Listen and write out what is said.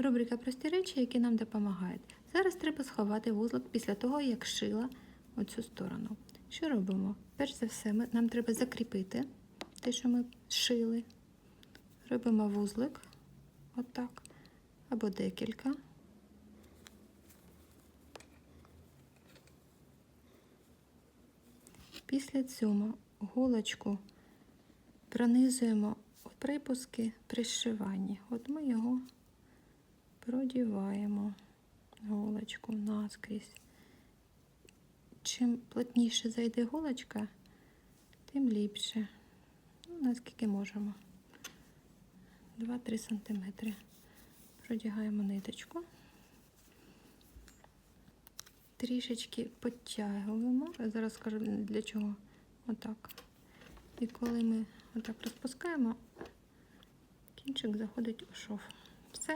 Рубрика Прості речі, які нам допомагають. Зараз треба сховати вузлик після того, як шила оцю сторону. Що робимо? Перш за все, ми, нам треба закріпити те, що ми шили. Робимо вузлик, отак, або декілька. Після цього голочку пронизуємо в припуски при зшиванні. От ми його продіваємо голочку наскрізь. Чим плотніше зайде голочка, тим ліпше. Ну, наскільки можемо. 2-3 см. Продягаємо ниточку. Трішечки підтягуємо. Зараз скажу для чого. Отак. І коли ми отак розпускаємо, кінчик заходить у шов.